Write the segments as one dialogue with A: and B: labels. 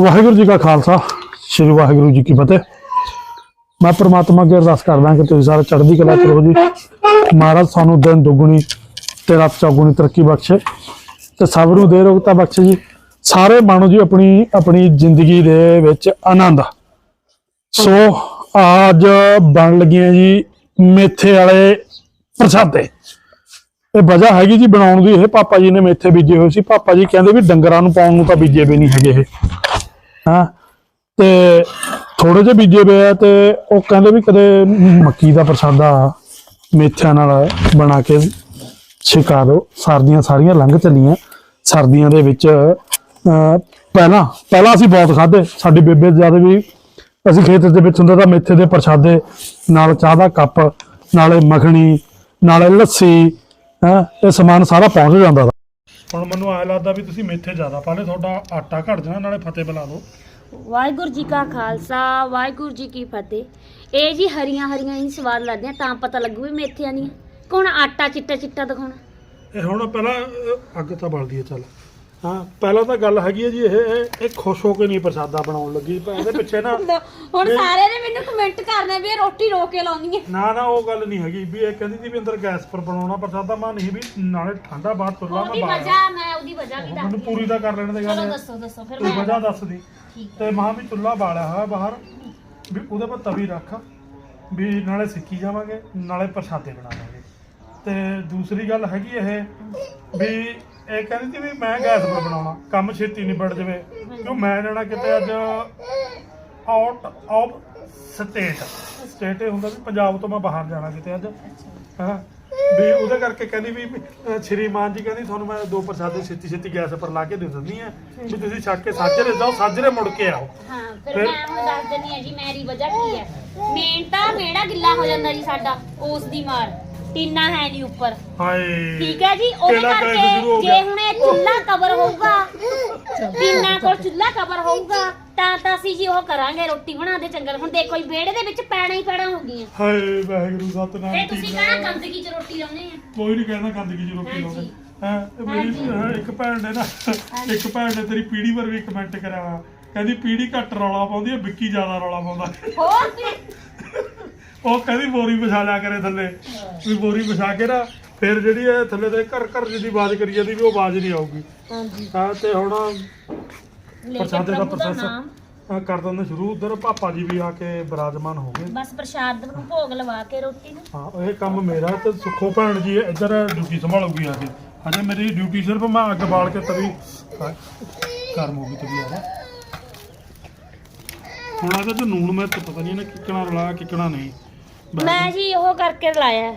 A: ਵਾਹਿਗੁਰੂ ਜੀ ਕਾ ਖਾਲਸਾ, ਸ੍ਰੀ ਵਾਹਿਗੁਰੂ ਜੀ ਕੀ ਫਤਿਹ। ਮੈਂ ਪ੍ਰਮਾਤਮਾ ਅੱਗੇ ਅਰਦਾਸ ਕਰਦਾ ਕਿ ਤੁਸੀਂ ਸਾਰੇ ਚੜ੍ਹਦੀ ਕਲਾ ਚ ਰਹੋ ਜੀ। ਮਹਾਰਾਜ ਸਾਨੂੰ ਦਿਨ ਦੁੱਗਣੀ ਤੇ ਰਾਤ ਚੌਗੁਣੀ ਤਰੱਕੀ ਬਖਸ਼ੇ ਤੇ ਸਭ ਨੂੰ ਦੇ ਰੋਗਤਾ ਬਖਸ਼ੇ ਜੀ। ਸਾਰੇ ਮਾਣੋ ਜੀ ਆਪਣੀ ਆਪਣੀ ਜ਼ਿੰਦਗੀ ਦੇ ਵਿੱਚ ਆਨੰਦ। ਸੋ ਅੱਜ ਬਣ ਲੱਗੀਆਂ ਜੀ ਮੇਥੇ ਵਾਲੇ ਪ੍ਰਸ਼ਾਦੇ। ਇਹ ਵਜ੍ਹਾ ਹੈਗੀ ਜੀ ਬਣਾਉਣ ਦੀ, ਇਹ ਪਾਪਾ ਜੀ ਨੇ ਮੇਥੇ ਬੀਜੇ ਹੋਏ ਸੀ। ਪਾਪਾ ਜੀ ਕਹਿੰਦੇ ਵੀ ਡੰਗਰਾਂ ਨੂੰ ਪਾਉਣ ਨੂੰ ਤਾਂ ਬੀਜੇ ਵੀ ਨਹੀਂ ਹੈਗੇ ਇਹ। ਹਾਂ? ਤੇ ਥੋੜੇ ਜਿਹੇ ਬੀਜੇ ਪਏ ਆ ਤੇ ਉਹ ਕਹਿੰਦੇ ਵੀ ਕਦੇ ਮੱਕੀ ਦਾ ਪ੍ਰਸ਼ਾਦਾ ਮੇਥਿਆਂ ਨਾਲ ਬਣਾ ਕੇ ਛਕਾ ਦਿਓ। ਸਰਦੀਆਂ ਸਾਰੀਆਂ ਲੰਘ ਚੱਲੀਆਂ। ਸਰਦੀਆਂ ਦੇ ਵਿੱਚ ਪਹਿਲਾਂ ਪਹਿਲਾਂ ਅਸੀਂ ਬਹੁਤ ਖਾਦੇ ਸਾਡੀ ਬੇਬੇ ਜਦ ਵੀ ਅਸੀਂ ਖੇਤ ਦੇ ਵਿੱਚ ਹੁੰਦਾ ਤਾਂ ਮੇਥੇ ਦੇ ਪ੍ਰਸ਼ਾਦੇ ਨਾਲ ਚਾਹ ਦਾ ਕੱਪ, ਨਾਲੇ ਮੱਖਣੀ, ਨਾਲੇ ਲੱਸੀ, ਹੈ, ਇਹ ਸਮਾਨ ਸਾਰਾ ਪਹੁੰਚ ਜਾਂਦਾ ਤਾ। ਹੁਣ ਮੈਨੂੰ ਐ ਲੱਗਦਾ ਵੀ ਤੁਸੀਂ ਮੇਥੇ ਜ਼ਿਆਦਾ ਪਾ ਲਏ ਤੁਹਾਡਾ ਆਟਾ ਘਟ ਜਾਣਾ ਨਾਲੇ ਫਤਿਹ ਬੁਲਾ ਦਿਓ।
B: ਵਾਹਿਗੁਰੂ ਜੀ ਕਾ ਖਾਲਸਾ ਵਾਹਿਗੁਰੂ ਜੀ ਕੀ ਫਤਿਹ। ਇਹ ਜੀ ਹਰੀਆਂ ਹਰੀਆਂ ਹੀ ਸਵਾਦ ਲੱਗਦੀਆਂ ਤਾਂ ਪਤਾ ਲੱਗੂ ਵੀ ਮੇਥੀਆਂ ਨਹੀਂ ਕੋਣ ਆਟਾ ਚਿੱਟਾ ਚਿੱਟਾ ਦਿਖਾਉਣਾ?
A: ਇਹ ਹੁਣ ਪਹਿਲਾਂ ਅਹ, ਅੱਗ ਤਾਂ ਬਲਦੀ ਹੈ ਚੱਲ। ਹਾਂ ਪਹਿਲਾਂ ਤਾਂ ਗੱਲ ਹੈਗੀ ਹੈ ਜੀ ਇਹ ਇਹ- ਖੁਸ਼ ਹੋ ਕੇ ਨਹੀਂ ਪ੍ਰਸ਼ਾਦਾ ਬਣਾਉਣ ਲੱਗੀ। ਪਰ ਇਹਦੇ ਪਿੱਛੇ ਨਾ
B: ਹੁਣ ਸਾਰੇ ਨੇ ਮੈਨੂੰ ਕਮੈਂਟ ਕਰਨੇ ਵੀ ਇਹ ਰੋਟੀ ਰੋ ਕੇ ਲਾਉਣੀ ਹੈ।
A: ਨਾ ਨਾ ਉਹ ਗੱਲ ਨਹੀਂ ਹੈਗੀ ਵੀ ਇਹ ਕਹਿੰਦੀ ਸੀ ਵੀ ਅੰਦਰ ਗੈਸ ਪਰ ਬਣਾਉਣਾ ਪ੍ਰਸ਼ਾਦਾ। ਮੈਂ ਨਹੀਂ ਵੀ ਨਾਲੇ ਠੰਡਾ ਬਾਹਰ ਤੁਰਲਾ ਮੈਂ
B: ਉਹਦੀ
A: ਬਾਹਰ
B: ਵਜ੍ਹਾ ਮੈਂ ਉਹਦੀ ਵਜ੍ਹਾ ਵੀ
A: ਮੈਨੂੰ
B: ਦੱਸਦੀ
A: ਪੂਰੀ ਦਾ ਕਰ ਲੈਣ ਦੇ
B: ਚਲੋ
A: ਗੱਲ
B: ਦੱਸੋ ਦੱਸੋ ਫਿਰ
A: ਤੂੰ
B: ਮੈਂ
A: ਵਜ੍ਹਾ ਦੱਸ ਦੀ
B: ਠੀਕ
A: ਤੇ ਮਾਂ ਵੀ ਚੁੱਲ੍ਹਾ ਬਾਲਿਆ ਹੋਇਆ ਬਾਹਰ ਵੀ ਉਹਦੇ ਪਰ ਤਵੀ ਰੱਖ ਵੀ ਨਾਲੇ ਸਿੱਕੀ ਜਾਵਾਂਗੇ ਨਾਲੇ ਪ੍ਰਸ਼ਾਦੇ ਬਣਾਵਾਂਗੇ ਤੇ ਦੂਸਰੀ ਗੱਲ ਹੈਗੀ ਇਹ ਵੀ ਇਹ ਕਹਿੰਦੀ ਸੀ ਵੀ ਮੈਂ ਗੈਸ ਪਰ ਬਣਾਉਣਾ ਕੰਮ ਛੇਤੀ ਨਿਬੜ ਜਾਵੇ। ਕਿਉਂ ਮੈਂ ਜਾਣਾ ਕਿਤੇ ਅੱਜ ਆਊਟ ਆਫ ਸਟੇਟ ਸਟੇਟ ਇਹ ਹੁੰਦਾ ਵੀ ਪੰਜਾਬ ਤੋਂ ਮੈਂ ਬਾਹਰ ਜਾਣਾ ਕਿਤੇ ਅੱਜ। ਹਾਂ? ਵੀ ਉਹਦੇ ਕਰਕੇ ਕਹਿੰਦੀ ਵੀ ਅਹ ਸ਼੍ਰੀਮਾਨ ਜੀ ਕਹਿੰਦੀ ਤੁਹਾਨੂੰ ਮੈਂ ਦੋ ਪ੍ਰਸ਼ਾਦੇ ਛੇਤੀ ਛੇਤੀ ਗੈਸ ਪਰ ਲਾ ਕੇ ਦੇ ਦਿੰਦੀ ਆ ਵੀ ਤੁਸੀਂ ਛੱਕ ਕੇ ਸਾਜਰੇ ਜਾਓ ਸਾਜਰੇ ਮੁੜ ਕੇ ਆਓ।
B: ਹਾਂ ਫਿਰ
A: ਫਿਰ-
B: ਮੈਂ ਹੁਣ ਦੱਸ ਦਿੰਦੀ ਆ ਜੀ ਮੇਰੀ ਵਜ੍ਹਾ ਕੀ ਹੈ? ਮੇਨ ਤਾਂ ਮੇੜਾ ਗਿੱਲਾ ਹੋ ਜਾਂਦਾ ਜੀ ਸਾਡਾ ਉਸ ਦੀ ਮਾਰ। ਟੀਨਾ ਹੈ ਨਹੀਂ ਉੱਪਰ।
A: ਹਾਏ।
B: ਠੀਕ ਹੈ ਜੀ ਉਹਦੇ
A: ਗੈਸ
B: ਕਰਕੇ
A: ਸ਼ੁਰੂ ਹੋ
B: ਜੇ
A: ਗਿਆ?
B: ਹੁਣ ਇਹ ਚੁੱਲ੍ਹਾ ਕਵਰ ਹੋਊਗਾ ਟੀਨਾ ਕੋਲ ਚੁੱਲ੍ਹਾ ਕਵਰ ਹੋਊਗਾ ਤਾਂ ਤਾਂ ਅਸੀਂ ਜੀ ਉਹ ਕਰਾਂਗੇ ਰੋਟੀ ਬਣਾਦੇ ਚੰਗਾ। ਹੁਣ ਦੇਖੋ ਜੀ ਵਿਹੜੇ ਦੇ ਵਿੱਚ ਪੈਣਾ ਹੀ ਪੈਣਾ ਹੋ ਗਈਆਂ।
A: ਹਾਏ ਵਾਹਿਗੁਰੂ ਸਤਨਾਮ
B: ਤੇ ਤੁਸੀਂ ਕਹਣਾ। ਗੰਦਗੀ 'ਚ ਰੋਟੀ ਲਾਉਨੇ ਆ।
A: ਕੋਈ ਨਹੀਂ ਕਹਿੰਦਾ ਗੰਦਗੀ ਚ ਰੋਟੀ
B: ਹਾਂਜੀ।
A: ਲਾਉਂਦੇ। ਹਾਂ ਇਹ ਮੇਰੀ ਹਾਂ, ਇੱਕ ਭੈਣ ਨੇ ਨਾ ਇੱਕ ਭੈਣ ਨੇ ਤੇਰੀ ਪੀੜੀ ਪਰ ਵੀ ਕਮੈਂਟ ਕਰਿਆ ਕਹਿੰਦੀ ਪੀੜੀ ਘੱਟ ਰੌਲਾ ਪਾਉਂਦੀ ਹੈ ਵਿੱਕੀ ਜ਼ਿਆਦਾ ਰੌਲਾ ਪਾਉਂਦਾ।
B: ਹੋਰ ਫਿਰ
A: ਉਹ ਕਹਿੰਦੀ ਬੋਰੀ ਵਿਛਾ ਲਿਆ ਕਰੇ ਥੱਲੇ। ਵੀ ਬੋਰੀ ਵਿਛਾ ਕੇ ਨਾ ਫਿਰ ਜਿਹੜੀ ਇਹ ਥੱਲੇ ਤੇ ਘਰ ਘਰ ਜਿਹਦੀ ਆਵਾਜ਼ ਕਰੀ ਜਾਂਦੀ ਵੀ ਉਹ ਆਵਾਜ਼ ਨਹੀਂ ਆਊਗੀ।
B: ਹਾਂਜੀ।
A: ਹਾਂ ਤੇ ਹੁਣ ਪ੍ਰਸ਼ਾਦੇ ਦਾ ਪ੍ਰੋਸੈਸ ਹਾਂ, ਕਰ ਦਿੰਦੇ ਸ਼ੁਰੂ। ਉਧਰ ਪਾਪਾ ਜੀ ਵੀ ਆ ਕੇ ਬਿਰਾਜਮਾਨ ਹੋ ਗਏ।
B: ਬਸ ਪ੍ਰਸ਼ਾਦ ਨੂੰ ਭੋਗ ਲਵਾ ਕੇ ਰੋਟੀ ਨੂੰ।
A: ਹਾਂ ਇਹ ਕੰਮ ਮੇਰਾ ਤੇ ਸੁੱਖੋ ਭੈਣ ਜੀ ਇੱਧਰ ਡਿਊਟੀ ਸੰਭਾਲੂਗੀ ਆ ਕੇ। ਹਜੇ ਮੇਰੀ ਡਿਊਟੀ ਸਿਰਫ ਮੈਂ ਅੱਗ ਬਾਲ ਕੇ ਤਵੀ ਹਾਂ, ਗਰਮ ਹੋ ਗਈ ਤਵੀ ਆ ਨਾ। ਹੁਣ ਇਹਦੇ ਤੇ ਨੂਣ ਮਿਰਚ ਪਤਾ ਨਹੀਂ ਇਹਨੇ ਕਿੱਕਣਾ ਰਲਾ ਕਿੱਕਣਾ ਨਹੀਂ।
B: ਮੈਂ ਜੀ ਉਹ ਕਰਕੇ ਲਾਇਆ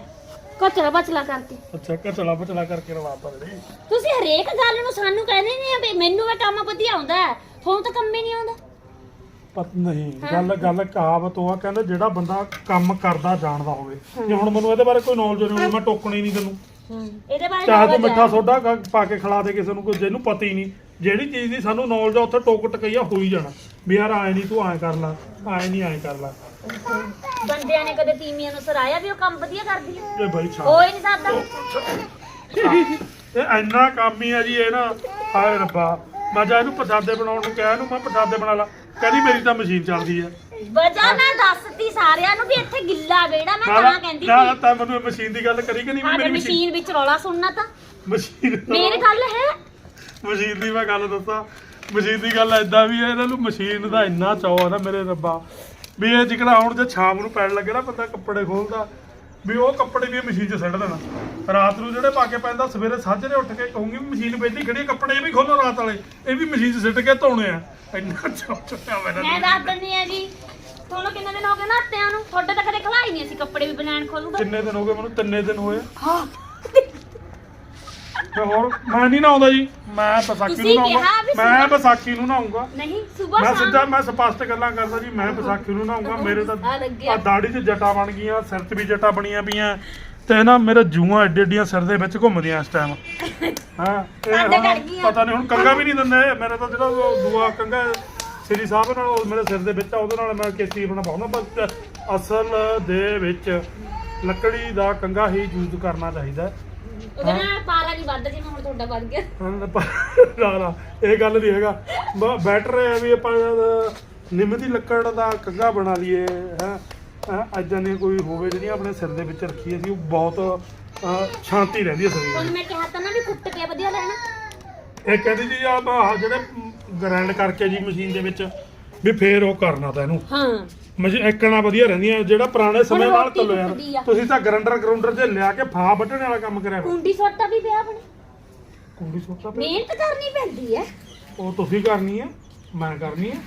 B: ਕਚਰਾ ਬਚਲਾ ਕਰਕੇ।
A: ਅੱਛਾ ਕਚਲਾ ਬਚਲਾ ਕਰਕੇ ਰਲਾਤਾ ਜਿਹੜੀ
B: ਤੁਸੀਂ ਹਰੇਕ ਗੱਲ ਨੂੰ ਸਾਨੂੰ ਕਹਿੰਦੇ ਨਹੀਂ ਆ ਵੀ ਮੈਨੂੰ ਇਹ ਕੰਮ ਵਧੀਆ ਆਉਂਦਾ ਹੈ, ਤੁਹਾਨੂੰ ਤਾਂ ਕੰਮ ਹੀ ਨਹੀਂ ਆਉਂਦਾ।
A: ਪਤ ਨਹੀਂ ਗੱਲ ਗੱਲ ਕਹਾਵਤ ਉਹ ਆ ਕਹਿੰਦੇ ਜਿਹੜਾ ਬੰਦਾ ਕੰਮ ਕਰਦਾ ਜਾਣਦਾ ਹੋਵੇ। ਜੇ ਹੁਣ ਮੈਨੂੰ ਇਹਦੇ ਬਾਰੇ ਕੋਈ ਨੌਲੇਜ ਨਹੀਂ ਹੋਵੇ ਮੈਂ ਟੋਕਣਾ ਹੀ ਨਹੀਂ ਤੈਨੂੰ।
B: ਇਹਦੇ ਬਾਰੇ
A: ਚਾਹੇ ਤੂੰ
B: knowledge
A: ਮਿੱਠਾ। ਸੋਡਾ ਕ- ਪਾ ਕੇ ਖਿਲਾ ਦੇ ਕਿਸੇ ਨੂੰ ਕੋਈ ਜਿਹਨੂੰ ਪਤਾ ਹੀ ਨਹੀਂ। ਜਿਹੜੀ ਚੀਜ਼ ਦੀ ਸਾਨੂੰ ਨੌਲੇਜ ਆ ਉੱਥੇ ਟੋਕ ਟਕਈਆ ਹੋ ਹੀ ਜਾਣਾ। ਵੀ ਯਾਰ ਆਏ ਨਹੀਂ ਤੂੰ ਐਂ ਕਰ ਲੈ ਆਏ ਨਹੀਂ ਐਂ ਕਰ ਲੈ।
B: ਬੰਦਿਆਂ ਨੇ ਕਦੇ ਤੀਮੀਆਂ ਨੂੰ ਸਰਾਇਆ ਵੀ ਉਹ ਕੰਮ ਵਧੀਆ ਕਰਦੀ ਹੈ
A: ਇਹ ਬਈ ਛਾ।
B: ਹੋ ਹੀ ਨਹੀਂ ਸਕਦਾ
A: ਇਹ ਇੰਨਾ ਕੰਮ ਹੀ ਆ ਜੀ ਇਹ ਨਾ ਹਾਏ ਰੱਬਾ। ਮੈਂ ਜਾ ਇਹਨੂੰ ਪ੍ਰਸਾਦੇ ਬਣਾਉਣ ਨੂੰ ਕਿਹਾ ਇਹਨੂੰ ਮੈਂ ਪ੍ਰਸਾਦੇ ਬਣਾ ਲਾ। ਕਹਿੰਦੀ ਮੇਰੀ ਤਾਂ ਮਸ਼ੀਨ ਚੱਲਦੀ ਆ।
B: ਵਜ੍ਹਾ ਮੈਂ ਦੱਸਤੀ ਸਾਰਿਆਂ ਨੂੰ ਵੀ ਇੱਥੇ ਗਿੱਲਾ ਵੇੜਾ ਮੈਂ ਤਾਂ ਕਹਿੰਦੀ
A: ਨਾ
B: ਸੀ।
A: ਤਾਂ ਮੈਨੂੰ ਇਹ ਮਸ਼ੀਨ ਦੀ ਗੱਲ ਕਰੀ ਕਿ ਨਹੀਂ ਵੀ
B: ਆਹ
A: ਮੇਰੀ ਮਸ਼ੀਨ
B: ਮਸ਼ੀਨ ਵਿੱਚ ਰੌਲਾ ਸੁਣਨਾ ਤਾਂ।
A: ਮਸ਼ੀਨ
B: ਮੇਰੀ ਗੱਲ ਹੈ।
A: ਮਸ਼ੀਨ ਦੀ ਮੈਂ ਗੱਲ ਦੱਸਾਂ। ਮਸ਼ੀਨ ਦੀ ਗੱਲ ਐਦਾਂ ਵੀ ਹੈ ਇਹਨਾਂ ਨੂੰ ਮਸ਼ੀਨ ਦਾ ਇੰਨਾ ਚਾਅ ਆ ਨਾ ਮੇਰੇ ਰੱਬਾ। ਵੀ ਇਹ ਜਿਕੜਾ ਹੁਣ ਜੇ ਸ਼ਾਮ ਨੂੰ ਪੈਣ ਲੱਗੇ ਨਾ ਬੰਦਾ ਕੱਪੜੇ ਖੋਲਦਾ ਵੀ ਉਹ ਕੱਪੜੇ ਵੀ ਮਸ਼ੀਨ 'ਚ ਸੁੱਟ ਦੇਣਾ। ਰਾਤ ਨੂੰ ਜਿਹੜੇ ਪਾ ਕੇ ਪੈਂਦਾ ਸਵੇਰੇ ਸਾਜਰੇ ਉੱਠ ਕੇ ਕਹੂੰਗੀ ਮਸ਼ੀਨ ਵੇਲੀ ਖੜੀ ਹੈ, ਕੱਪੜੇ ਇਹ ਵੀ ਖੋਲੋ ਰਾਤ ਵਾਲੇ ਇਹ ਵੀ ਮਸ਼ੀਨ 'ਚ ਸਿੱਟ ਕੇ ਧੋਣੇ ਆ। ਇੰਨਾ ਚੁੱਕਿਆ ਮੇਰਾ
B: ਮੈਂ ਦੱਸ ਦਿੰਦੀ ਆ ਜੀ ਤੁਹਾਨੂੰ ਕਿੰਨੇ ਦਿਨ ਹੋ ਗਏ ਨਾਤਿਆਂ ਨੂੰ? ਤੁਹਾਡੇ ਤਾਂ ਕਦੇ ਖਲਾਈ ਨਹੀਂ ਅਸੀਂ ਕੱਪੜੇ ਵੀ ਬਣਾਣ ਖੋਲੂਗਾ।
A: ਕਿੰਨੇ ਦਿਨ ਹੋ ਗਏ? ਮੈਨੂੰ ਤਿੰਨੇ ਦਿਨ ਹੋਏ ਮੈਂ ਹੋਰ ਮੈਂ ਨਹੀਂ ਨਹਾਉਂਦਾ ਜੀ। ਮੈਂ ਵਿਸਾਖੀ ਨੂੰ
B: ਤੁਸੀਂ ਕਿਹਾ
A: ਨਹਾਉਂਗਾ
B: ਵੀ
A: ਮੈਂ
B: ਸੁਬਾਹ-
A: ਵਿਸਾਖੀ ਨੂੰ ਨਹਾਉਂਗਾ।
B: ਨਹੀਂ ਸਵੇਰ
A: ਮੈਂ ਸਿੱਧਾ ਮੈਂ ਸਪਸ਼ਟ ਗੱਲਾਂ ਕਰਦਾ ਜੀ ਮੈਂ ਵਿਸਾਖੀ ਨੂੰ ਨਹਾਉਂਗਾ। ਮੇਰੇ ਤਾਂ
B: ਆ ਲੱਗਿਆ।
A: ਆ ਦਾੜੀ 'ਚ ਜਟਾ ਬਣ ਗਈਆਂ ਸਿਰ 'ਚ ਵੀ ਜਟਾ ਬਣੀਆਂ ਪਈਆਂ। ਤੇ ਨਾ ਮੇਰੇ ਜੂਆਂ ਐਡੇ ਐਡੀਆਂ ਸਿਰ ਦੇ ਵਿੱਚ ਘੁੰਮਦੀਆਂ ਇਸ ਟਾਈਮ ਹਾਂ ਇਹ ਹੁਣ
B: ਗਈਆਂ।
A: ਪਤਾ ਨਹੀਂ ਹੁਣ ਕੰਗਾ ਵੀ ਨਹੀਂ ਦਿੰਦੇ। ਮੇਰਾ ਤਾਂ ਜਿਹੜਾ ਉਹ ਦੂਆ ਕੰਗਾ ਸ੍ਰੀ ਸਾਹਿਬ ਨਾਲ ਉਹ ਮੇਰੇ ਸਿਰ ਦੇ ਵਿੱਚ ਆ ਉਹਦੇ ਨਾਲ ਮੈਂ ਕੇਸੀ ਬਣਾ ਪਾਉਂਦਾ। ਬਸ ਅਸਲ ਦੇ ਵਿੱਚ ਲੱਕੜੀ ਦਾ ਕੰਗਾ ਹੀ ਯੂਜ਼ ਕਰਨਾ ਚਾਹੀਦਾ
B: ਉਹਦੇ ਨਾਲ ਪਾਰਾ ਨਹੀਂ ਵੱਧਦਾ ਜਿਵੇਂ ਹੁਣ ਤੁਹਾਡਾ ਵੱਧ ਗਿਆ।
A: ਹਾਂ, ਪਰ- ਨਾ ਨਾ ਇਹ ਗੱਲ ਨਹੀਂ ਹੈਗਾ। ਬੈਟਰ ਹੈ ਵੀ ਆਪਾਂ ਨਿੰਮ ਦੀ ਲੱਕੜ ਦਾ ਕੰਗਾ ਬਣਾ ਲਈਏ ਹੈ। ਐਦਾਂ ਦੀ ਕੋਈ ਹੋਵੇ ਜਿਹੜੀ ਆਪਣੇ ਸਿਰ ਦੇ ਵਿੱਚ ਰੱਖੀ ਅਸੀਂ ਉਹ ਬਹੁਤ ਅਹ, ਸ਼ਾਂਤੀ ਰਹਿੰਦੀ ਹੈ ਸਰੀਰ
B: ਹੁਣ ਮੈਂ ਕਿਹਾ ਤਾਂ ਨਾ ਵੀ ਕੁੱਟ ਕੇ ਵਧੀਆ ਲੈਣਾ।
A: ਇਹ ਕਹਿੰਦੀ ਜੀ ਆ ਜਿਹੜੇ ਗ੍ਰਾਈਂਡ ਕਰਕੇ ਜੀ ਮਸ਼ੀਨ ਦੇ ਵਿੱਚ ਵੀ ਫੇਰ ਉਹ ਕਰਨਾ ਤਾਂ ਇਹਨੂੰ।
B: ਹਾਂ।
A: ਮਸ਼ੀਨ ਇੱਕਣਾ ਵਧੀਆ ਰਹਿੰਦੀਆਂ ਜਿਹੜਾ ਪੁਰਾਣੇ ਸਮੇਂ ਨਾਲ
B: ਰੋਟੀ
A: ਚੱਲੋ
B: ਟੁੱਟਦੀ ਆ।
A: ਯਾਰ ਤੁਸੀਂ ਤਾਂ ਗਰੰਡਰ ਗਰੁੰਡਰ ਜੇ ਲਿਆ ਕੇ ਫਾਹ ਵੱਢਣ ਵਾਲਾ ਕੰਮ ਕਰਿਆ ਹੋਇਆ।
B: ਕੁੰਡੀ ਸੋਟਾ ਵੀ ਪਿਆ ਆਪਣੀ।
A: ਕੁੰਡੀ ਸੋਚਾ ਪਿਆ।
B: ਮਿਹਨਤ ਕਰਨੀ ਪੈਂਦੀ ਹੈ
A: ਉਹ ਤੁਸੀਂ ਕਰਨੀ ਹੈ ਮੈਂ ਕਰਨੀ ਹੈ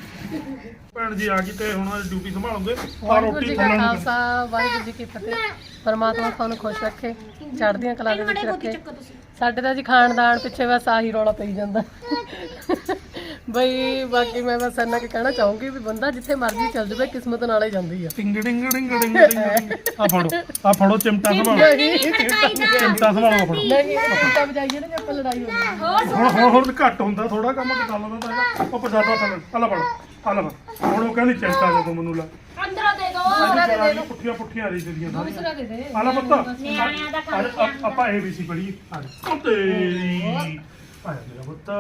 A: ਭੈਣ ਜੀ ਆ ਗਈ ਤੇ ਹੁਣ ਡਿਊਟੀ ਸੰਭਾਲੋਗੇ? ਆ
C: ਵਾਹਿਗੁਰੂ
A: ਰੋਟੀ
C: ਜੀ ਕਾ
A: ਖਾਣਾ
C: ਖਾਲਸਾ ਵਾਹਿਗੁਰੂ ਜੀ ਕੀ ਫਤਿਹ। ਪਰਮਾਤਮਾ ਤੁਹਾਨੂੰ ਖੁਸ਼ ਰੱਖੇ ਚੜ੍ਹਦੀਆਂ ਕਲਾ ਦੇ ਵਿੱਚ ਰੱਖੇ। ਸਾਡੇ ਤਾਂ ਜੀ ਖਾਨਦਾਨ ਪਿੱਛੇ ਬਸ ਆਹੀ ਰੌਲਾ ਪਈ ਜਾਂਦਾ। ਬਈ ਬਾਕੀ ਮੈਂ ਬਸ ਇੰਨਾ ਕਿ ਕਹਿਣਾ ਚਾਹੂੰਗੀ ਵੀ ਬੰਦਾ ਜਿੱਥੇ ਮਰਜ਼ੀ ਚੱਲ ਜਾਵੇ ਕਿਸਮਤ ਨਾਲ ਹੀ ਜਾਂਦੀ ਆ।
A: ਟਿੰਗ ਡਿੰਗ ਡਿੰਗ ਡਿੰਗ ਡਿੰਗ। ਆ ਫੜੋ ਆ ਫੜੋ ਚਿਮਟਾ ਸੰਭਾਲੋ। ਚਿਮਟਾ ਸੰਭਾਲੋ ਫੜੋ।
C: ਨਹੀਂ ਚਿੰਤਾ ਵਜਾਈਏ ਨਾ ਜੇ ਆਪਾਂ ਲੜਾਈ ਹੋ ਗਈ
A: ਹੁਣ ਹੁਣ ਹੁਣ ਘੱਟ ਹੁੰਦਾ ਥੋੜਾ ਕੰਮ ਕਰ ਲੈਂਦਾ ਤਾਂ। ਹੈਗਾ। ਉਹ ਪਜਾਦਾ ਥੱਲੇ ਆ ਲੈ ਫੜ ਆ ਲੈ ਫੜ। ਹੁਣ ਉਹ ਕਹਿੰਦੀ ਚਿਮਟਾ ਦੇ ਦੋ ਮੈਨੂੰ ਲੈ।
B: ਅੰਦਰੋਂ ਦੇ ਦੋ।
A: ਪੁੱਠੀਆਂ ਪੁੱਠੀਆਂ ਆ ਰਹੀ ਜਿਹੜੀਆਂ ਸਾਰੀਆਂ।
C: ਦੂਸਰਾ ਦੇ ਦੇ।
A: ਆ ਲੈ ਪੁੱਤ।
B: ਨਿਆਣਿਆਂ ਦਾ
A: ਆ- ਆਪਾਂ ਇਹ ਵੀ ਸੀ ਬੜੀ ਆ ਜਾ। ਉਹ ਤੇਰੀ ਆ ਮੇਰਾ ਪੁੱਤ।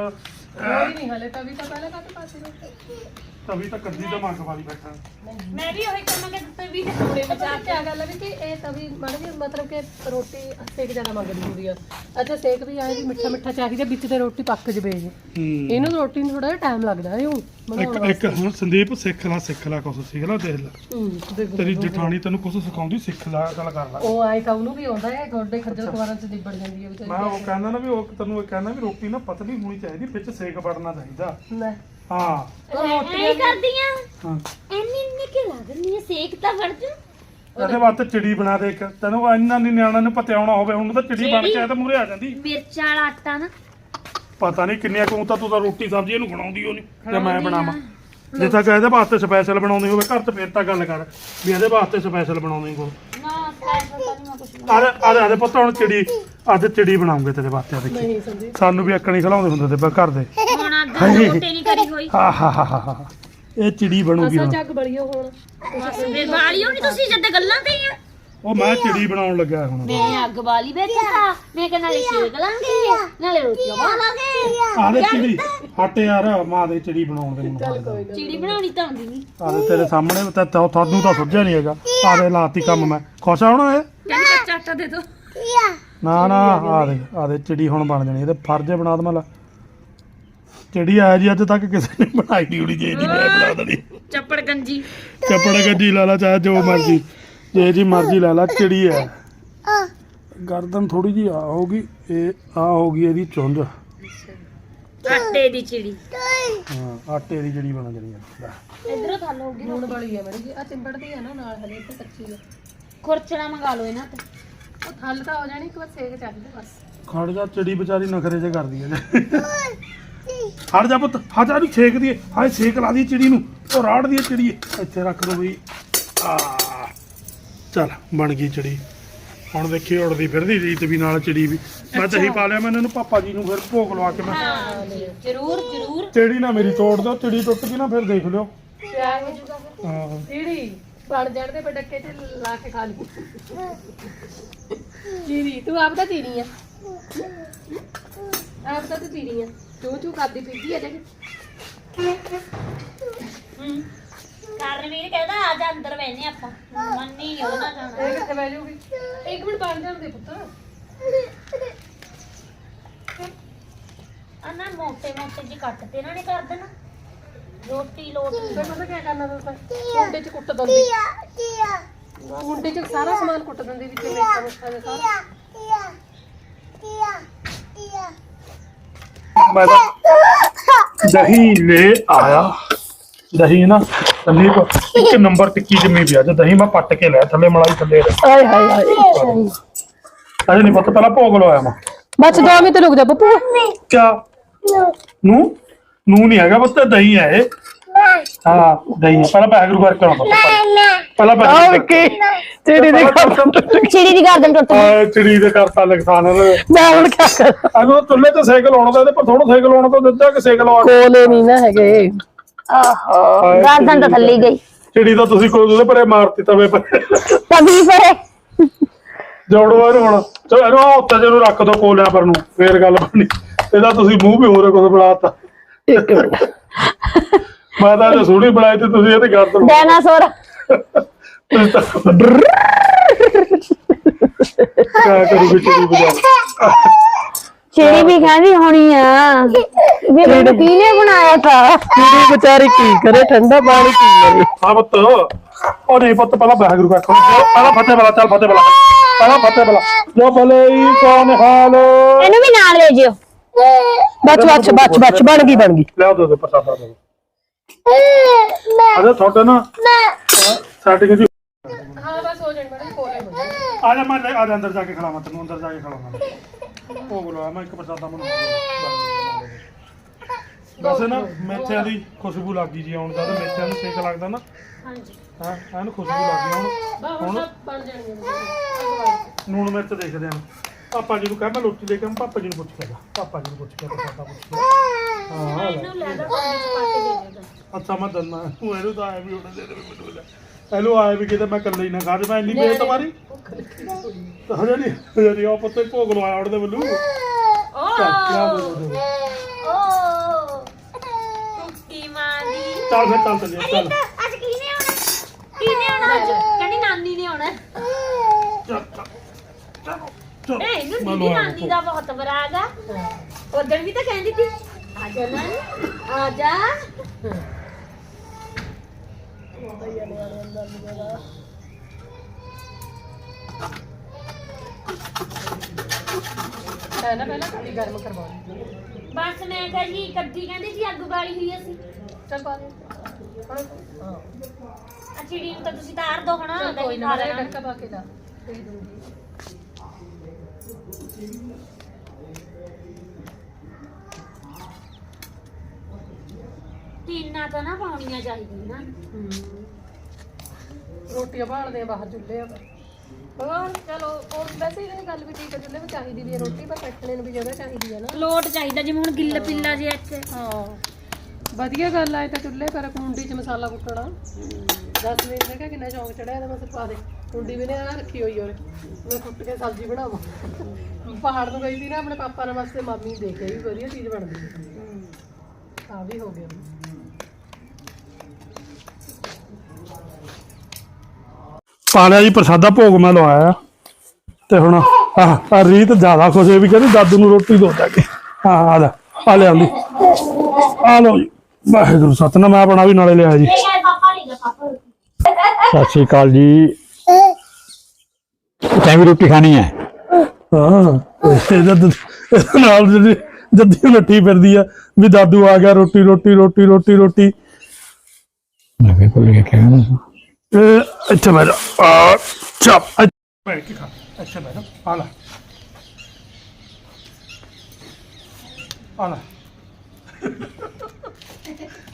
C: ਕੋਈ ਨਹੀਂ ਹਲੇ ਤਾਂ ਵੀ ਤਾਂ ਪਹਿਲੇ ਕੱਟ ਪਾਸੇ ਨੂੰ
A: ਤਵੀ ਤਾਂ ਕੱਢੀ ਤਾਂ ਮੰਗ ਵਾਲੀ ਬੈਠਾ।
B: ਮੈਂ ਵੀ ਉਹੀ ਕਰਾਂਗਾ ਤੇ ਵੀ ਤੇ
C: ਥੋੜੇ ਵਿਚਾਰ ਕੀ। ਗੱਲ ਹੈ ਵੀ ਕਿ ਇਹ ਤਵੀ ਮਾੜੀ ਜਿਹੀ ਮਤਲਬ ਕਿ ਰੋਟੀ ਸੇਕ ਜ਼ਿਆਦਾ ਮੰਗਦੀ ਹੁੰਦੀ ਆ। ਅੱਛਾ ਸੇਕ ਵੀ ਆਏ ਵੀ ਮਿੱਠਾ ਮਿੱਠਾ ਚਾਹੀਦਾ ਵਿੱਚ ਤੇ ਰੋਟੀ ਪੱਕ ਜਵੇ ਇਹ
A: ਹੂੰ।
C: ਇਹਨੂੰ ਰੋਟੀ ਨੂੰ ਥੋੜਾ ਜਿਹਾ ਟਾਈਮ ਲੱਗਦਾ ਹੈ ਉਹ।
A: ਇੱਕ ਇੱਕ ਹੁਣ ਸੰਦੀਪ ਸਿੱਖ ਲੈ ਸਿੱਖ ਲੈ ਕੁਛ ਸਿੱਖ ਲੈ ਦੇਖ ਲੈ।
C: ਹੂੰ ਦੇਖੋ
A: ਤੇਰੀ ਜਠਾਣੀ ਤੈਨੂੰ ਕੁਛ ਸਿਖਾਉਂਦੀ ਸਿੱਖ ਲੈ ਗੱਲ ਕਰ ਲੈ।
C: ਉਹ ਆਏ ਤਾਂ ਉਹਨੂੰ ਵੀ ਆਉਂਦਾ ਹੈ ਤੁਹਾਡੇ ਖੱਜਲ ਖਵਾਰਾਂ ਚ ਨਿਬੜ ਜਾਂਦੀ ਹੈ ਵਿਚਾਰੀ।
A: ਮੈਂ ਉਹ ਕਹਿੰਦਾ ਨਾ ਵੀ ਉਹ ਤੈਨੂੰ ਇਹ ਕਹਿੰਦਾ ਵੀ ਰੋਟੀ ਨਾ ਪਤਲੀ ਹੋਣੀ ਚਾਹੀਦੀ ਵਿੱਚ ਸੇਕ ਵੜਨਾ ਚਾਹੀਦਾ।
C: ਲੈ।
A: ਹਾਂ।
B: ਐਂ ਕਰਦੀਆਂ?
A: ਹਾਂ।
B: ਐਨੀ ਇੰਨੀ ਕਿ ਲੱਗਦੀ ਹੈ ਸੇਕ ਤਾਂ ਵੜ ਜੂ
A: ਇਹਦੇ ਵਾਸਤੇ ਚਿੜੀ ਬਣਾ ਦੇ ਇੱਕ। ਤੈਨੂੰ ਇੰਨਾ ਨਹੀਂ ਨਿਆਣਾ ਨੂੰ ਪਤਿਆਉਣਾ ਹੋਵੇ ਹੁਣ ਤਾਂ ਚਿੜੀ ਬਣ ਕੇ ਆ ਤਾਂ ਮੂਰੇ ਆ ਜਾਂਦੀ।
B: ਮਿਰਚ ਵਾਲਾ ਆਟਾ ਨਾ।
A: ਪਤਾ ਨਹੀਂ ਕਿੰਨੀਆਂ ਕੋ ਤਾਂ ਤੂੰ ਤਾਂ ਰੋਟੀ ਸਬਜ਼ੀ ਇਹਨੂੰ ਬਣਾਉਂਦੀ ਹੋ ਨਹੀਂ ਤੇ ਮੈਂ ਬਣਾਵਾਂ। ਜੇ ਤਾਂ ਇਹਦੇ ਵਾਸਤੇ ਸਪੈਸ਼ਲ ਬਣਾਉਂਦੀ ਹੋਵੇ ਘਰ ਤੇ ਫੇਰ ਤਾਂ ਗੱਲ ਕਰ। ਵੀ ਇਹਦੇ ਵਾਸਤੇ ਸਪੈਸ਼ਲ ਬਣਾਉਂਦੀ ਕੋ ਆਰੇ ਆਰੇ ਆਰੇ ਪੁੱਤ ਹੁਣ ਚਿੜੀ ਅੱਜ ਚਿੜੀ ਬਣਾਉਂਗੇ ਤੇਰੇ ਵਾਸਤੇ ਦੇਖੀ।
C: ਨਹੀਂ ਸੰਦੀਪ
A: ਸਾਨੂੰ ਵੀ ਅੱਕਣੀ ਖਲਾਉਂਦੇ ਹੁੰਦੇ ਤੇ ਘਰ ਦੇ।
B: ਹੁਣ ਅੱਧਾ ਰੋਟੀ ਨਹੀਂ ਕਰੀ ਹੋਈ।
A: ਹਾ ਹਾ ਹਾ ਹਾ ਹਾ। ਇਹ ਚਿੜੀ ਬਣੂਗੀ
C: ਅਸਲ
A: ਹੁਣ।
C: ਚੱਕ ਬੜੀਓ ਹੁਣ।
B: ਵੇ ਵਾਲੀਓ ਨਹੀਂ ਤੁਸੀਂ ਜਦ ਗੱਲਾਂ ਤੇ ਹੀ ਆ
A: ਉਹ ਮੈਂ ਚਿੜੀ ਬਣਾਉਣ ਲੱਗਾ ਹੁਣ।
B: ਮੈਂ ਅੱਗ ਵਾਲੀ ਬੈਠਾ ਮੈਂ ਕਹਿੰਦਾ ਨਾਲੇ ਸੇਕ ਲਾਂਗੇ ਨਾਲੇ ਰੋਟੀਆਂ ਬਣਾ ਲਾਂਗੇ
A: ਆਦੇ ਚਿੜੀ ਹਟ ਯਾਰ ਮਾਂ ਦੇ ਚਿੜੀ ਬਣਾਉਣ ਦੇ ਮੈਨੂੰ
B: ਚਿੜੀ ਬਣਾਉਣੀ ਤਾਂ ਆਉਂਦੀ ਨਹੀਂ।
A: ਆਦੇ ਤੇਰੇ ਸਾਹਮਣੇ ਤਾਂ ਤਾਂ ਤੁਹਾਨੂੰ ਤਾਂ ਸੁਝਿਆ ਨਹੀਂ ਹੈਗਾ। ਆਦੇ ਲਾਤੀ ਕੰਮ ਮੈਂ। ਖੁਸ਼ ਆ ਹੁਣ ਇਹ?
B: ਕਹਿੰਦੀ ਕੱਚਾ ਆਟਾ ਦੇ ਦੋ।
A: ਨਾ ਨਾ ਆ ਦੇ ਆ ਦੇ ਚਿੜੀ ਹੁਣ ਬਣ ਜਾਣੀ। ਇਹਦੇ ਫਰਜ਼ ਬਣਾ ਦਵਾਂ ਲਾ ਚਿੜੀ ਆਇਆ ਜੀ ਅੱਜ ਤੱਕ ਕਿਸੇ ਨੇ ਬਣਾਈ ਨਹੀਂ ਉੜੀ ਜੇ ਦੀ ਮੈਂ ਬਣਾ ਦਣੀ।
B: ਚੱਪੜ ਗੰਜੀ।
A: ਚੱਪੜ ਗੱਜੀ ਲਾ ਲਾ ਚਾਹੇ ਜੋ ਮਰਜ਼ੀ। ਜੇ ਜੀ ਮਰਜ਼ੀ ਲਾ ਲਾ ਚਿੜੀ ਹੈ? ਗਰਦਨ ਥੋੜੀ ਜੀ ਆ ਹੋਗੀ ਇਹ ਆ ਹੋਗੀ ਇਹਦੀ ਚੁੰਝ।
B: ਆਟੇ ਦੀ ਚਿੜੀ।
A: ਹਾਂ ਆਟੇ ਦੀ ਜਿਹੜੀ ਬਣ ਜਾਣੀ ਹੈ
B: ਇਧਰੋਂ ਥੱਲ ਹੋਗੀ
C: ਲੂਣ ਵਾਲੀ ਹੈ ਮੇਰੀ ਜੀ ਆ ਚਿੰਬੜਦੀ ਹੈ ਨਾ ਨਾਲ ਹਲੇ ਤੇ ਕੱਚੀ ਹੈ
B: ਖੁਰਚਣਾ ਮੰਗਾ ਲਓ ਇਹਨਾਂ ਤੇ।
C: ਉਹ ਥੱਲ ਤਾਂ ਹੋ ਜਾਣੀ ਇੱਕ ਵਾਰ ਸੇਕ ਚਾਹੀਦਾ ਬਸ।
A: ਖੜ ਜਾ ਚਿੜੀ ਵਿਚਾਰੀ ਨਖਰੇ ਜੇ ਕਰਦੀ ਹੈ ਹਟ ਜਾ ਪੁੱਤ ਹਟ ਜਾ ਨੂੰ ਛੇਕ ਦੀਏ ਹਾਏ ਛੇਕ ਲਾ ਦੀ ਚਿੜੀ ਨੂੰ। ਉਹ ਰਾੜ ਦੀ ਚਿੜੀ ਇੱਥੇ ਰੱਖ ਦੋ ਬਈ। ਆ। ਚੱਲ ਬਣ ਗਈ ਚਿੜੀ। ਹੁਣ ਦੇਖੀ ਉੜਦੀ ਫਿਰਦੀ ਰੀਤ ਵੀ ਨਾਲ ਚਿੜੀ ਵੀ। ਮੈਂ ਦਹੀਂ ਪਾ ਲਿਆ ਮੈਂ ਇਹਨਾਂ ਨੂੰ ਪਾਪਾ ਜੀ ਨੂੰ ਫਿਰ ਭੋਗ ਲਵਾ ਕੇ ਮੈਂ
B: ਹਾਂ ਜਰੂਰ ਜਰੂਰ।
A: ਚਿੜੀ ਨਾ ਮੇਰੀ ਤੋੜ ਦਿਓ ਚਿੜੀ ਟੁੱਟ ਗਈ ਨਾ ਫਿਰ ਦੇਖ ਲਿਓ।
C: ਪਿਆਰ ਹੋ ਜੂਗਾ
A: ਹਾਂ।
C: ਜਿਹੜੀ ਬਣ ਜਾਣ ਦੇ ਪਟੱਕੇ ਚ ਲਾ ਕੇ ਖਾ ਲਈ। ਚੀਰੀ ਤੂੰ ਆਪ ਤਾਂ ਚੀਰੀ ਆ। ਆਪ ਤਾਂ ਤੂੰ ਚੀਰੀ ਆ। ਤੂੰ ਤੂੰ ਕਰਦੀ ਫਿਰਦੀ ਆ ਜਿਹੜੀ
B: ਕਰਨਵੀਰ ਕਹਿੰਦਾ ਆ ਜਾ ਅੰਦਰ ਬੈਨੇ ਆਪਾਂ। ਮੰਨੀ ਨੀ ਉਹਦਾ ਜਾਣਾ।
C: ਇਹ ਕਿੱਥੇ ਬਹਿ ਜਾਊਗੀ? ਇੱਕ ਮਿੰਟ ਬਣ ਜਾਣ ਦੇ ਪੁੱਤ।
B: ਆ ਨਾ ਮੋਟੇ ਮੋਟੇ ਜੀ ਕੱਟ ਤੇ ਇਹਨਾਂ ਨੇ ਕਰ ਦੇਣਾ। ਰੋਟੀ ਲੋਟ
C: ਫਿਰ ਪਤਾ ਕੀ ਕਰਨਾ ਦੱਸਾਂ? ਕੁੰਡੇ ਚ ਕੁੱਟ ਦਿੰਦੀ। ਕੁੰਡੇ ਚ ਸਾਰਾ ਸਮਾਨ ਕੁੱਟ ਦਿੰਦੀ ਵਿੱਚ ਮੇਥਾ ਮੁੱਠਾ ਦੇ ਸਾਰਾ।
A: ਮੈਂ ਤਾਂ ਦਹੀਂ ਲੈ ਆਇਆ। ਦਹੀਂ ਨਾ ਸੰਦੀਪ ਇੱਕ ਨੰਬਰ ਟਿੱਕੀ ਜੰਮੀ ਪਿਆ ਜੇ ਦਹੀਂ ਮੈਂ ਪੱਟ ਕੇ ਲਿਆ ਥੱਲੇ ਮਲਾਈ ਥੱਲੇ
C: ਆਏ ਹਾਏ ਹਾਏ।
A: ਅਜੇ ਨਹੀਂ ਪਤਾ ਪਹਿਲਾਂ ਭੋਗ ਲਵਾਇਆ ਮੈਂ।
C: ਬਸ 2 ਮਿੰਟ ਰੁਕ ਜਾ ਬੱਪੂ
A: ਕਿਆ? ਨੂੰ? ਨੂੰ ਨਹੀਂ ਹੈਗਾ ਬਸ ਤਾਂ ਦਹੀਂ ਹੈ ਇਹ। ਹਾਂ ਦਹੀਂ ਹੈ ਪਹਿਲਾਂ ਪੈਗਰੂ ਕਰਕੇ ਆਉਂਦਾ ਪਹਿਲਾਂ ਪੈਗਰੂ
C: ਓਕੇ ਤੇਰੀ ਦੇ
B: ਚਿੜੀ ਦੀ ਗਰਦਨ ਟੁੱਟ
A: ਆ ਚਿੜੀ ਦੇ ਕਰਤਾ ਨੁਕਸਾਨ
C: ਮੈਂ ਹੁਣ ਕੀ ਕਰਾਂ?
A: ਅਗੋ ਚੁੱਲ੍ਹੇ ਤੇ ਸਾਈਕਲ ਆਉਣਾ ਤਾਂ ਇਹਦੇ ਪਰ ਥੋੜਾ ਸਾਈਕਲ ਆਉਣਾ ਤਾਂ ਦਿੱਤਾ ਕਿ ਸਾਈਕਲ ਆ
C: ਕੋਲੇ ਨਹੀਂ ਨਾ ਹੈਗੇ।
B: ਆਹੋ ਗਰਦਨ ਤਾਂ ਥੱਲੇ ਗਈ।
A: ਚਿੜੀ ਤਾਂ ਤੁਸੀਂ ਕੋਈ ਉਹਦੇ ਪਰੇ ਮਾਰਤੀ ਤਵੇ ਪਰ।
B: ਤभी पे
A: ਜੋੜੋ ਇਹਨੂੰ ਹੁਣ। ਚਲੋ ਇਹਨੂੰ ਆਹ ਉੱਤੇ ਜਿਹਨੂੰ ਰੱਖ ਦੋ ਕੋਲਿਆਂ ਪਰ ਨੂੰ। ਫੇਰ ਗੱਲ ਬਣੀ। ਇਹਦਾ ਤੁਸੀਂ ਮੂੰਹ ਵੀ ਹੋਰ ਕੁਝ ਬਣਾਤਾ।
C: ਇੱਕ ਮਿੰਟ।
A: ਮੈਂ ਤਾਂ ਜੇ ਸੋਹਣੀ ਬਣਾਈ ਤੇ ਤੁਸੀਂ ਇਹਦੇ ਗਰਦਨ
B: ਡਾਇਨਾਸੌਰ।
A: ਤੁਸੀਂ ਤਾਂ ਕਿਆ ਕਰੂਗੀ ਚਿੜੀ ਬਜਾ
B: ਚਿੜੀ ਵੀ ਕਹਿੰਦੀ ਹੋਣੀ ਆ। ਵੀ ਮੈਨੂੰ ਕਿਹਨੇ ਬਣਾਇਆ ਤਾ।
C: ਕੁੜੀ ਵਿਚਾਰੀ ਕੀ ਕਰੇ ਠੰਡਾ ਪਾਣੀ ਪੀ ਲਵੇ।
A: ਹਾਂ ਪੁੱਤ। ਉਹ ਨਹੀਂ ਪੁੱਤ ਪਹਿਲਾਂ ਵਾਹਿਗੁਰੂ ਕਾ ਖਾਲਸਾ। ਪਹਿਲਾਂ ਫਤਿਹ ਬਲਾ ਚੱਲ ਫਤਿਹ ਬਲਾ ਪਹਿਲਾਂ ਫਤਿਹ ਬਲਾ ਜੋ ਭਲੇ ਹੀ ਕੌਣ ਹਾਲ।
B: ਇਹਨੂੰ ਵੀ ਨਾਲ ਲੈ ਜਿਓ।
C: ਬੱਚ ਬੱਚ ਬੱਚ ਬੱਚ ਬਣ ਗਈ ਬਣ ਗਈ।
A: ਲਿਆਓ ਦੋ ਦੇ ਪ੍ਰਸਾਦਾ ਦੇ ਅਰੇ ਤੁਹਾਡੇ ਨਾ ਸੈਟਿੰਗ ਜੀ
C: ਹਾਂ ਬਸ ਹੋ ਜਾਣੀ ਮੈਡਮ ਕੋਲੇ
A: ਆ ਜਾ ਮੈਂ ਲੈ- ਆ ਜਾ ਅੰਦਰ ਜਾ ਕੇ ਖਿਲਾਵਾਂ ਤੈਨੂੰ ਅੰਦਰ ਮੈਂ ਇੱਕ ਪ੍ਰਸਾਦਾ ਮੈਨੂੰ ਵੈਸੇ ਨਾ ਮੇਥਿਆਂ ਦੀ ਖੁਸ਼ਬੂ ਲੱਗੀ ਜੀ ਆਉਣ ਦਾ ਤੇ ਮੇਥਿਆਂ ਨੂੰ ਸੇਕ ਲੱਗਦਾ ਨਾ?
C: ਹਾਂਜੀ।
A: ਹਾਂ ਐਨ ਖੁਸ਼ਬੂ ਲੱਗੀ ਹੁਣ।
C: ਹੁਣ
A: ਹੁਣ
C: ਸਭ ਬਣ ਜਾਣਗੇ
A: ਨੂਣ ਮਿਰਚ ਦੇਖਦੇ ਆਂ ਪਾਪਾ ਜੀ ਨੂੰ ਕਹਿ ਮੈਂ ਰੋਟੀ ਦੇ ਕੇ ਆਵਾਂ, ਪਾਪਾ ਜੀ ਨੂੰ ਪੁੱਛ ਕੇ ਜਾ ਪਾਪਾ ਜੀ ਨੂੰ ਪੁੱਛ ਕੇ ਪ੍ਰਸਾਦਾ ਪੁੱਛ ਕੇ ਹਾਂ ਆ ਲੈ।
B: ਇਹਨੂੰ ਲੈ ਦਾ ਪਾਣੀ ਚ ਪਾ ਕੇ ਦੇ ਦਿਓ
A: ਅੱਛਾ ਮੈਂ ਦੰਨਾ ਤੂੰ ਇਹਨੂੰ ਤਾਂ ਆਇਆ ਵੀ ਉਹਨੇ ਦੇ ਦੇ ਮੈਨੂੰ ਲੈ। ਇਹਨੂੰ ਆਇਆ ਵੀ ਕਿਤੇ ਮੈਂ ਇਕੱਲੇ ਹੀ ਨਾ ਖਾ ਦੇ ਮੈਂ ਇੰਨੀ ਬੇਇੱਜ਼ਤ ਮਾਰੀ। ਤਾਂ ਹਜੇ ਨਹੀਂ ਹਜੇ ਨਹੀਂ ਉਹ ਪੁੱਤੇ ਭੋਗ ਲਵਾਇਆ ਉਹਦੇ ਵੱਲੋਂ। ਚੱਲ ਫਿਰ ਚੱਲ ਚੱਲੀਏ ਚੱਲ।
B: ਅੱਜ ਕਿਹਨੇ ਆਉਣਾ? ਕਿਹਨੇ ਆਉਣਾ ਅੱਜ? ਕਹਿੰਦੀ ਨਾਨੀ ਨੇ ਆਉਣਾ।
A: ਚੱਲ ਚੱਲ ਚਲੋ ਮੈਂ
B: ਦੀਦੀ
A: ਲਵਾਇਆ
B: ਨਾਨੀ ਦਾ ਬਹੁਤ ਬਰਾਗ ਆ। ਉਦੋਂ ਵੀ ਤਾਂ ਕਹਿੰਦੀ ਸੀ ਆ ਜਾ ਨਾ ਆ ਜਾ।
C: ਹੈ ਨਾ ਪਹਿਲਾਂ ਕੜੀ ਗਰਮ ਕਰਵਾਉਣੀ
B: ਬਸ ਮੈਂ ਕਿਹਾ ਜੀ ਕੱਦੀ ਕਹਿੰਦੀ ਸੀ ਅੱਗ ਬਾਲੀ ਹੋਈ ਅਸੀਂ।
C: ਚੱਲ ਪਾ ਦੇ ਹਾਂ।
B: ਆ ਚਿੜੀ ਨੂੰ ਤਾਂ ਤੁਸੀਂ ਤਾਰ ਦੋ ਹੁਣ
C: ਚੱਲ ਕੋਈ ਨਾ ਮੈਂ ਡੱਕਾ ਪਾ ਕੇ ਲਾ ਦੇ ਦੂੰਗੀ।
B: ਟੀਨਾ ਤਾਂ ਨਾ ਪਾਉਣੀਆਂ ਚਾਹੀਦੀਆਂ ਨਾ।
C: ਰੋਟੀਆਂ ਭਾਲਦੇ ਆ ਬਾਹਰ ਚੁੱਲ੍ਹੇ ਆ ਹੋਰ ਚਲੋ ਉਹ ਵੈਸੇ ਇਹ ਗੱਲ ਵੀ ਠੀਕ ਹੈ ਚੁੱਲ੍ਹੇ 'ਤੇ ਚਾਹੀਦੀ ਵੀ ਹੈ ਰੋਟੀ ਪਰ ਬੈਠਣੇ ਨੂੰ ਵੀ ਜਗ੍ਹਾ ਚਾਹੀਦੀ ਹੈ ਨਾ।
B: ਲੋਟ ਚਾਹੀਦਾ ਜਿਵੇਂ ਹੁਣ ਗਿੱਲ ਪਿੱਲਾ ਜੇ ਇੱਥੇ
C: ਹਾਂ। ਵਧੀਆ ਗੱਲ ਆ ਇਹ ਤਾਂ ਚੁੱਲ੍ਹੇ ਪਰ ਕੁੰਡੀ 'ਚ ਮਸਾਲਾ ਕੁੱਟਣਾ। 10 ਮਿੰਟ ਦਾ ਕਿੰਨਾ ਸ਼ੌਂਕ ਚੜਿਆ ਇਹਦਾ ਬਸ ਪਾ ਦੇ। ਕੁੰਡੀ ਵੀ ਨੇ ਆ ਰੱਖੀ ਹੋਈ ਮੈਂ ਕੁੱਟ ਕੇ ਸਬਜ਼ੀ ਬਣਾਵਾਂ। ਪਹਾੜ ਤੋਂ ਗਈ ਸੀ ਨਾ ਆਪਣੇ ਪਾਪਾ ਨਾਲ ਵਾਸਤੇ ਮਾਮੀ ਦੇਖਿਆ ਵੀ ਵਧੀਆ ਚੀਜ਼ ਬਣਦੀ ਹੈ। ਆ ਵੀ ਹੋ ਗਿਆ।
A: ਪਾ ਲਿਆ ਜੀ ਪ੍ਰਸਾਦਾ ਭੋਗ ਮੈਂ ਲਵਾਇਆ ਤੇ ਹੁਣ ਆਹ ਆਹ ਰੀਤ ਜ਼ਿਆਦਾ ਖੁਸ਼ ਹੋਈ ਵੀ ਕਹਿੰਦੀ ਦਾਦੂ ਨੂੰ ਰੋਟੀ ਦੋ ਜਾ ਕੇ। ਹਾਂ ਆ ਲੈ ਆ ਲਿਆਂਦੀ ਆ ਲਓ ਜੀ ਵਾਹਿਗੁਰੂ ਸਤਨਾਮ ਮੈਂ ਆਪਣਾ ਵੀ ਨਾਲੇ ਲਿਆ ਜੀ।
D: ਸਤਿ ਸ਼੍ਰੀ ਅਕਾਲ ਜੀ। ਤੈਂ ਵੀ ਰੋਟੀ ਖਾਣੀ ਹੈ?
A: ਹਾਂ ਨਾਲ ਜਿਹੜੀ ਜੱਦੀ ਨੱਠੀ ਫਿਰਦੀ ਆ ਵੀ ਦਾਦੂ ਆ ਗਿਆ ਰੋਟੀ ਰੋਟੀ ਰੋਟੀ ਰੋਟੀ ਰੋਟੀ।
D: ਮੈਂ ਵੀ ਭੁੱਲ ਗਿਆ ਕਿਹਾ ਨਾ
A: ਇਹ ਇੱਥੇ ਬੈਠ ਆ ਚੱਪ ਇੱਥੇ ਬੈਠ ਕੇ ਖਾ ਇੱਥੇ ਬੈਠ ਜਾ ਆ ਲੈ ਆ ਲੈ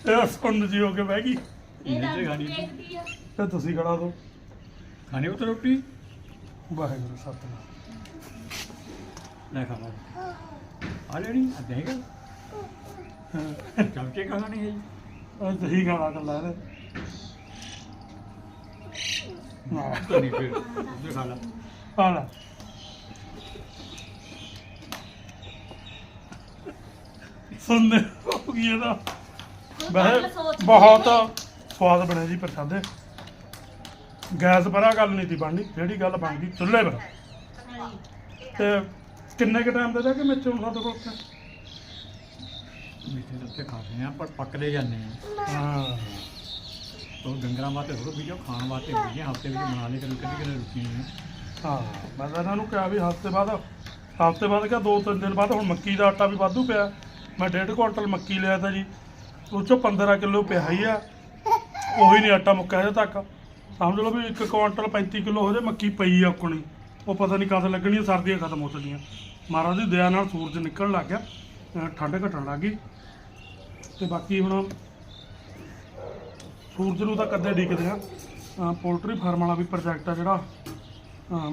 A: ਇਹ ਸੁਣ ਜੀ ਹੋ ਕੇ ਬਹਿ ਗਈ
B: ਦੇਖਦੀ ਆ
A: ਤੇ ਤੁਸੀਂ ਖੜਾ ਦੋ
D: ਖਾਣੀ ਉਹ ਰੋਟੀ
A: ਵਾਹਿਗੁਰੂ ਸਤਨਾਮ
D: ਲੈ ਖਾ ਲੈ ਆ ਲੈਣੀ ਆ ਦੇਗਾ ਚਮਚੇ ਖਾਣੀ ਹੈ ਜੀ
A: ਉਹ ਤੁਸੀਂ ਖਾਣਾ ਕੱਲਾ ਹਾਂ
D: ਤਾਂ ਨਹੀਂ ਫਿਰ ਉਹ ਖਾ ਲੈ
A: ਆ ਲੈ ਸੁਣਨੇ ਹੋ। ਗਈ ਇਹਦਾ ਵੈਸੇ ਬਹੁਤ ਸਵਾਦ ਬਣਿਆ ਜੀ ਪ੍ਰਸ਼ਾਦੇ। ਗੈਸ ਪਰ ਗੱਲ ਨਹੀਂ ਤੀ ਬਣਨੀ ਜਿਹੜੀ ਗੱਲ ਬਣ ਗਈ ਚੁੱਲ੍ਹੇ ਪਰ। ਤੇ ਕਿੰਨੇ ਕ ਟਾਈਮ ਦੇ ਦੇ ਕਿ ਮਿੱਥੇ ਹੁਣ ਸਾਡੇ ਕੋਲ ਉੱਥੇ?
D: ਮਿੱਠੇ ਦੇ ਉੱਤੇ ਖਾਂਦੇ ਆ ਪਰ ਪੱਕਦੇ ਜਾਂਦੇ ਆ।
A: ਹਾਂ।
D: ਉਹ ਡੰਗਰਾਂ ਵਾਸਤੇ ਹੋਰ ਵੀ ਖਾਣ ਵਾਸਤੇ ਵੀ ਹਫ਼ਤੇ ਵਿੱਚ ਬਣਾ ਲਈ ਕਦੇ ਕਦੀ ਕਦੇ ਰੁਕੀ ਨਹੀਂ
A: ਹਾਂ, ਮੈਂ ਤਾਂ ਇਹਨਾਂ ਨੂੰ ਕਿਹਾ ਵੀ ਹਫ਼ਤੇ ਬਾਅਦ ਹਫ਼ਤੇ ਬਾਅਦ ਕਿਹਾ, ਦੋ ਤਿੰਨ ਦਿਨ ਬਾਅਦ ਹੁਣ ਮੱਕੀ ਦਾ ਆਟਾ ਵੀ ਵਾਧੂ ਪਿਆ। ਮੈਂ ਡੇਢ ਕੁਆਂਟਲ ਮੱਕੀ ਲਿਆ ਤਾ ਜੀ। ਉਹ ਚੋਂ 15 ਕਿਲੋ ਪਿਆ ਹੀ ਆ। ਉਹੀ ਨਹੀਂ ਆਟਾ ਮੁੱਕਿਆ ਹਜੇ ਤੱਕ। ਸਮਝ ਲਓ ਵੀ 1 ਕੁਆਂਟਲ 35 ਕਿਲੋ ਹੋ ਜੇ ਮੱਕੀ ਪਈ ਆ ਉਕਣੀ। ਉਹ ਪਤਾ ਨਹੀਂ ਕਦ ਲੱਗਣੀ ਸਰਦੀਆਂ ਖਤਮ ਹੋ ਚੱਲੀਆਂ ਮਹਾਰਾਜ ਦੀ ਦਇਆ ਨਾਲ ਸੂਰਜ ਨਿਕਲਣ ਲੱਗ ਗਿਆ। ਠੰਡ ਘਟਣ ਲੱਗ ਗਈ। ਤੇ ਬਾਕੀ ਹੁਣ ਸੂਰਜ ਨੂੰ ਤਾਂ ਕਦੇ ਡਿੱਗਦੇ ਆ। ਪੋਲਟਰੀ ਫਾਰਮ ਵਾਲਾ ਵੀ ਪ੍ਰੋਜੈਕਟ ਆ ਜਿਹੜਾ।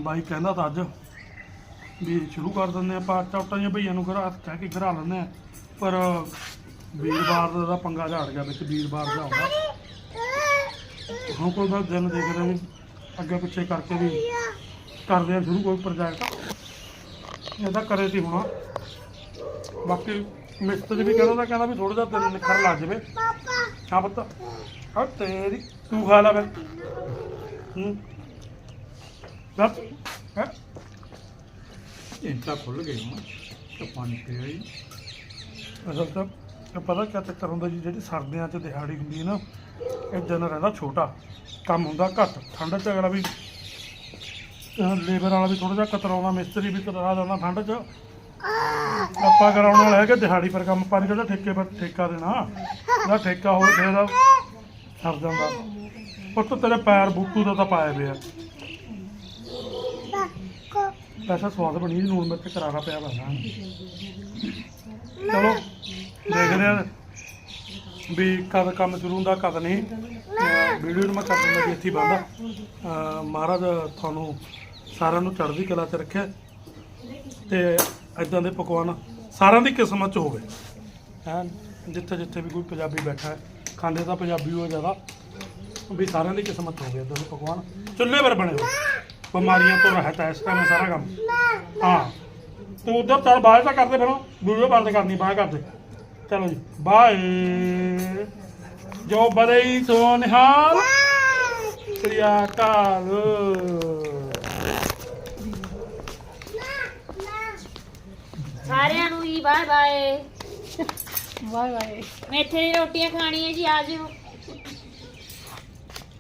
A: ਬਾਈ ਕਹਿੰਦਾ ਤਾਂ ਅੱਜ ਵੀ ਸ਼ੁਰੂ ਕਰ ਦਿੰਦੇ ਆਪਾਂ ਚੌਟਾਂ ਜਿਹੀਆਂ ਭਈਆਂ ਨੂੰ ਘਰਾ ਕਹਿ ਕੇ ਘਰਾ ਲੈਂਦੇ ਆ। ਪਰ ਵੀਰਵਾਰ ਦਾ ਪੰਗਾ ਝਾੜ ਗਿਆ ਵਿੱਚ, ਵੀਰਵਾਰ ਦਾ ਆਉਂਦਾ। ਹੁਣ ਕੋਈ ਬਸ ਦਿਨ ਦੇਖਦੇ ਵੀ ਅੱਗੇ ਪਿੱਛੇ ਕਰਕੇ ਵੀ ਕਰਦੇ ਆ, ਸ਼ੁਰੂ ਕੋਈ ਪ੍ਰੋਜੈਕਟ। ਇਹ ਤਾਂ ਕਰੇ ਸੀ ਹੋਣਾ। ਬਾਕੀ ਮਿਸਤਰੀ ਵੀ ਕਹਿੰਦਾ ਤਾਂ ਕਹਿੰਦਾ ਵੀ ਥੋੜਾ ਜਿਹਾ ਦਿਨ ਨਿਖਰ ਲੱਗ ਜਾਵੇ। ਹਾਂ ਪੁੱਤ। ਹਾਂ ਤੇਰੀ ਤੂੰ ਖਾ ਲੈ ਫਿਰ। ਹੂੰ। ਬਸ ਹੈ?
D: ਇੰਟਾ ਖੁੱਲ ਗਈ ਹੁਣ ਤੇ ਪਾਣੀ ਪਿਆ ਹੀ
A: ਅਸਲ ਤਾਂ ਇਹ ਪਤਾ ਕਿਆ ਚੱਕਰ ਹੁੰਦਾ ਜੀ ਜਿਹੜੀ ਸਰਦੀਆਂ 'ਚ ਦਿਹਾੜੀ ਹੁੰਦੀ ਹੈ ਨਾ ਇਹ ਦਿਨ ਰਹਿੰਦਾ ਛੋਟਾ। ਕੰਮ ਹੁੰਦਾ ਘੱਟ। ਠੰਡ 'ਚ ਅਗਲਾ ਵੀ ਲੇਬਰ ਵਾਲਾ ਵੀ ਥੋੜਾ ਜਿਹਾ ਕਤਰਾਉਂਦਾ ਮਿਸਤਰੀ ਵੀ ਕਤਰਾ ਜਾਂਦਾ ਠੰਡ 'ਚ। ਆਪਾਂ ਕਰਾਉਣ ਵਾਲਾ ਹੈ ਕਿ ਦਿਹਾੜੀ ਪਰ ਕੰਮ। ਪਾਣੀ ਜਿਹੜਾ ਠੇਕੇ ਪਰ ਠੇਕਾ ਦੇਣਾ। ਜਿਹੜਾ ਠੇਕਾ ਹੋਵੇ ਫੇਰ ਦਾ ਸਰ ਜਾਂਦਾ ਪੁੱਤ ਤੇਰੇ ਪੈਰ ਬੂਟੂ ਦਾ ਤਾਂ ਪਾਇਆ ਪਿਆ। ਪੈਸਾ ਸਵਾਦ ਬਣੀ ਜੀ ਨੂਣ ਮਿਰਚ ਕਰਾਰਾ ਪਿਆ ਬੰਦਾ ਚਲੋ, ਦੇਖਦੇ ਆ ਵੀ ਕਦ ਕੰਮ ਸ਼ੁਰੂ ਹੁੰਦਾ, ਕਦ ਨਹੀਂ। ਵੀਡੀਓ ਨੂੰ ਮੈਂ ਕਰ ਦਿੰਦਾ ਜੀ, ਇੱਥੇ ਹੀ ਬੰਦਾ ਮਹਾਰਾਜ ਤੁਹਾਨੂੰ ਸਾਰਿਆਂ ਨੂੰ ਚੜ੍ਹਦੀ ਕਲਾ 'ਚ ਰੱਖਿਆ ਤੇ ਇਦਾਂ ਦੇ ਪਕਵਾਨ ਸਾਰਿਆਂ ਦੀ ਕਿਸਮਤ 'ਚ ਹੋਵੇ। ਹੈ ਜਿੱਥੇ ਜਿੱਥੇ ਵੀ ਕੋਈ ਪੰਜਾਬੀ ਬੈਠਾ ਹੈ। ਖਾਂਦੇ ਤਾਂ ਪੰਜਾਬੀ ਹੋ ਜ਼ਿਆਦਾ। ਵੀ ਸਾਰਿਆਂ ਦੀ ਕਿਸਮਤ 'ਚ ਹੋਵੇ ਇਦਾਂ ਪਕਵਾਨ ਚੁੱਲ੍ਹੇ ਪਰ ਬਣੇ ਹੋਏ। ਬਿਮਾਰੀਆਂ ਤੋਂ ਰਹਿਤ ਹੈ, ਇਸ ਟਾਈਮ ਸਾਰਾ ਕੰਮ। ਹਾਂ। ਤੂੰ ਉਧਰ ਚੱਲ ਬਾਹਰ ਤਾਂ ਕਰਦੇ ਫਿਰ। ਵੀਡੀਓ ਬੰਦ ਕਰਨੀ ਬਾਹਰ ਕਰਦੇ। ਚਲੋ ਜੀ, ਬਾਏ। ਜੋ ਬਦਈ ਸੋ ਨਿਹਾਲ। ਸ੍ਰੀ ਅਕਾਲ।
B: ਸਾਰਿਆਂ ਨੂੰ ਹੀ ਬਾਏ ਬਾਏ
C: ਵਾਏ ਵਾਏ
B: ਮੇਥੇ ਦੀ ਰੋਟੀਆਂ ਖਾਣੀਆਂ ਜੀ ਆ ਜਿਓ